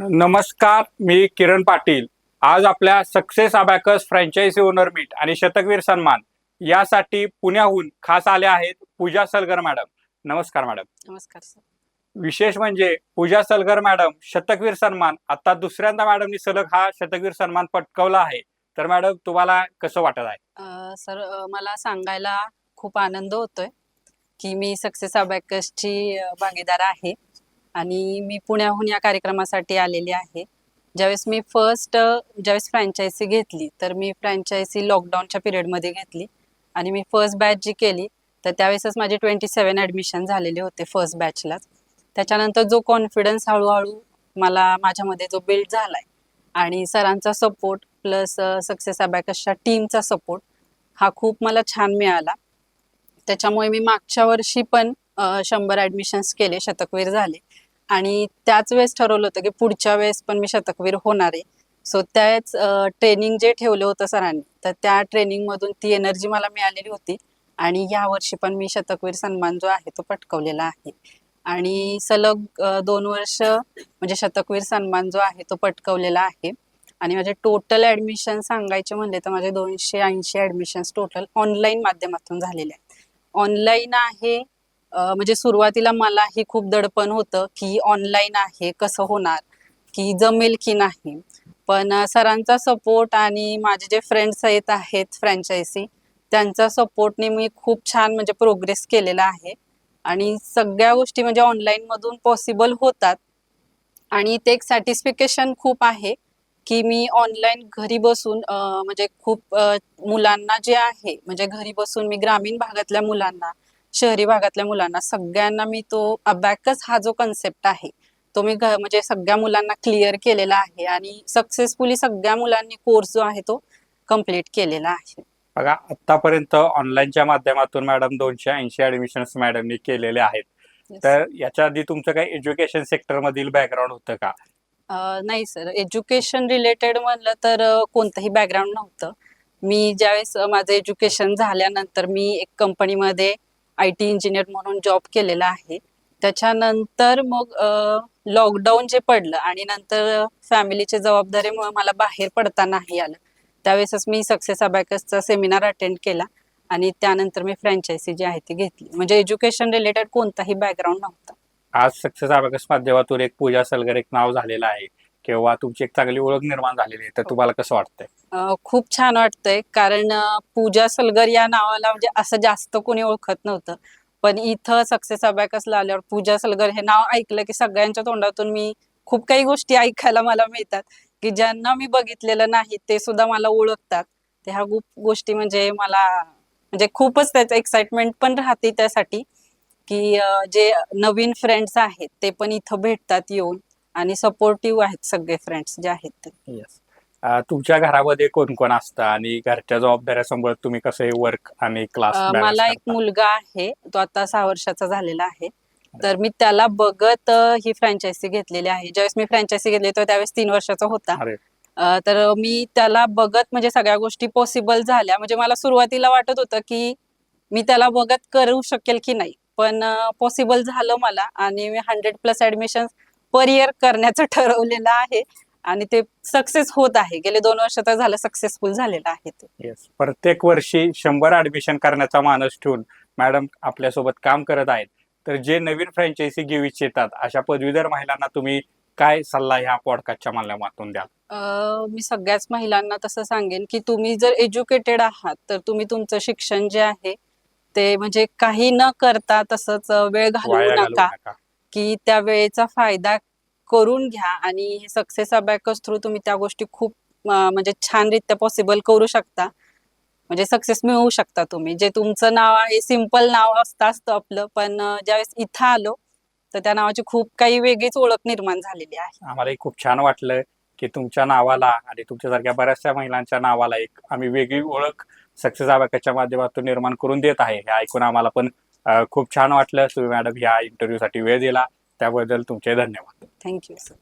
नमस्कार मी किरण पाटील. आज आपल्या success abacus franchise owner meet आणि शतकवीर सन्मान यासाठी पुण्याहून खास आल्या आहेत पूजा सलगर मॅडम. नमस्कार मॅडम. नमस्कार सर विशेष म्हणजे पूजा सलगर मॅडम शतकवीर सन्मान. आता दुसऱ्यांदा मॅडमनी सलग हा शतकवीर सन्मान पटकावला आहे. तर मॅडम तुम्हाला कसं वाटत आहे? सर मला सांगायला खूप आनंद होतोय की मी सक्सेस अबॅकसची भागीदार आहे. आणि मी पुण्याहून या कार्यक्रमासाठी आलेली आहे. ज्यावेळेस मी फर्स्ट ज्यावेळेस फ्रँचायसी घेतली तर मी फ्रँचायसी लॉकडाऊनच्या पिरियडमध्ये घेतली. आणि मी फर्स्ट बॅच जी केली तर त्यावेळेसच माझे ट्वेंटी सेवन ॲडमिशन झालेले होते फर्स्ट बॅचलाच त्याच्यानंतर जो कॉन्फिडन्स हळूहळू मला माझ्यामध्ये जो बिल्ड झालाय आणि सरांचा सपोर्ट प्लस सक्सेस अबॅकसच्या टीमचा सपोर्ट हा खूप मला छान मिळाला. त्याच्यामुळे मी मागच्या वर्षी पण शंभर ॲडमिशन्स केले शतकवीर झाले. आणि त्याच वेळेस ठरवलं होतं की पुढच्या वेळेस पण मी शतकवीर होणार. आहे सो त्याच ट्रेनिंग जे ठेवलं होतं सरांनी तर त्या ट्रेनिंगमधून ती एनर्जी मला मिळालेली होती. आणि या वर्षी पण मी शतकवीर सन्मान जो आहे तो पटकवलेला आहे. आणि सलग दोन वर्ष म्हणजे शतकवीर सन्मान जो आहे तो पटकवलेला आहे. आणि माझे टोटल ॲडमिशन सांगायचे म्हणले तर माझे दोनशे ऐंशी ॲडमिशन्स टोटल ऑनलाईन माध्यमातून झालेले आहेत. ऑनलाईन आहे म्हणजे सुरुवातीला मलाही खूप दडपण होतं की ऑनलाईन आहे कसं होणार की जमेल की नाही. पण सरांचा सपोर्ट आणि माझे जे फ्रेंड्स येत आहेत फ्रँचायसी त्यांचा सपोर्टने मी खूप छान म्हणजे प्रोग्रेस केलेला आहे. आणि सगळ्या गोष्टी म्हणजे ऑनलाईन मधून पॉसिबल होतात. आणि ते एक सॅटिस्फिकेशन खूप आहे की मी ऑनलाईन घरी बसून म्हणजे खूप मुलांना जे आहे म्हणजे घरी बसून मी ग्रामीण भागातल्या मुलांना शहरी भागातल्या मुलांना सगळ्यांना मी तो अबॅकस हा जो कन्सेप्ट आहे तो मी म्हणजे सगळ्या मुलांना क्लिअर केलेला आहे आणि सक्सेसफुली सगळ्या मुलांनी कोर्स जो आहे तो कंप्लीट केलेला आहे. बघा आतापर्यंत ऑनलाईनच्या माध्यमातून मॅडम दोनशे ऐंशी ऍडमिशन्स मॅडमनी केलेले आहेत. तर याच्या आधी तुमचं काही एज्युकेशन सेक्टर मधील बॅकग्राऊंड होतं का? नाही सर एज्युकेशन रिलेटेड म्हणलं तर कोणतंही बॅकग्राऊंड नव्हतं. मी ज्यावेळेस माझं एज्युकेशन झाल्यानंतर मी एक कंपनीमध्ये आय टी इंजिनियर म्हणून जॉब केलेला आहे. त्याच्यानंतर मग लॉकडाऊन जे पडलं आणि नंतर फॅमिलीच्या जबाबदारीमुळे मला बाहेर पडता नाही आलं. त्यावेळेसच मी सक्सेस अबॅकसचा सेमिनार अटेंड केला आणि त्यानंतर मी फ्रँचायसी जी आहे ती घेतली. म्हणजे एज्युकेशन रिलेटेड कोणताही बॅकग्राऊंड नव्हता. आज सक्सेस अबॅकस माध्यमातून एक पूजा सलगर एक नाव झालेलं आहे. किंवा तुमची एक चांगली ओळख निर्माण झालेली आहे तर तुम्हाला कसं वाटतंय? अ, खूप छान वाटतंय. कारण अ, पूजा सलगर या नावाला म्हणजे असं जास्त कोणी ओळखत नव्हतं. पण इथं सक्सेस अबॅकसला आल्यावर पूजा सलगर हे नाव ऐकलं की सगळ्यांच्या तोंडातून मी खूप काही गोष्टी ऐकायला मला मिळतात. की ज्यांना मी बघितलेलं नाही ते सुद्धा मला ओळखतात. ह्या खूप गोष्टी म्हणजे मला म्हणजे खूपच त्याचं एक्साइटमेंट पण राहते त्यासाठी. की अ, जे नवीन फ्रेंड्स आहेत ते पण इथं भेटतात येऊन. आणि सपोर्टिव्ह आहेत सगळे फ्रेंड्स जे आहेत ते. येस तुमच्या घरामध्ये कोण कोण असतं आणि घरच्या जबाबदाऱ्या सांभाळत तुम्ही कसं हे वर्क आणि क्लास अ, मला एक मुलगा आहे तो आता सहा वर्षाचा झालेला आहे. तर मी त्याला बघत अ, ही फ्रँचायझी घेतलेली आहे. ज्यावेळेस मी फ्रँचायझी घेतली तो त्यावेळेस तीन वर्षाचा होता. अरे. अ, तर मी त्याला बघत म्हणजे सगळ्या गोष्टी पॉसिबल झाल्या. म्हणजे मला सुरुवातीला वाटत होतं की मी त्याला बघत करू शकेल की नाही. पण पॉसिबल झालं मला आणि मी hundred plus admission per year करण्याचं ठरवलेलं आहे. आणि ते सक्सेस होत आहे. गेले दोन वर्ष तर झालं सक्सेसफुल झालेलं आहे ते. येस प्रत्येक वर्षी शंभर ऍडमिशन करण्याचा मानस ठेवून मॅडम आपल्यासोबत काम करत आहेत. तर जे नवीन फ्रँचायझी घेऊ इच्छितात अशा पदवीधर महिलांना तुम्ही काय सल्ला ह्या पॉडकास्टच्या माध्यमातून द्याल? मी सगळ्याच महिलांना तसं सांगेन की तुम्ही जर एज्युकेटेड आहात तर तुम्ही तुमचं शिक्षण जे आहे ते म्हणजे काही न करता तसंच वेळ घालवू नका. की त्या वेळेचा फायदा करून घ्या आणि सक्सेस अबॅकस थ्रू तुम्ही त्या गोष्टी खूप म्हणजे छानरित्या पॉसिबल करू शकता. म्हणजे सक्सेस मिळवू शकता तुम्ही. जे तुमचं नाव आहे सिंपल नाव असतं असतं आपलं. पण ज्यावेळेस इथं आलो तर त्या नावाची खूप काही वेगळीच ओळख निर्माण झालेली आहे. आम्हालाही खूप छान वाटलं की तुमच्या नावाला आणि तुमच्यासारख्या बऱ्याचशा महिलांच्या नावाला एक आम्ही वेगळी ओळख सक्सेस आवाकाच्या माध्यमातून निर्माण करून देत आहे. हे ऐकून आम्हाला पण खूप छान वाटलं. तुम्ही मॅडम ह्या इंटरव्ह्यूसाठी वेळ दिला. त्याबद्दल तुमचे धन्यवाद. Thank you sir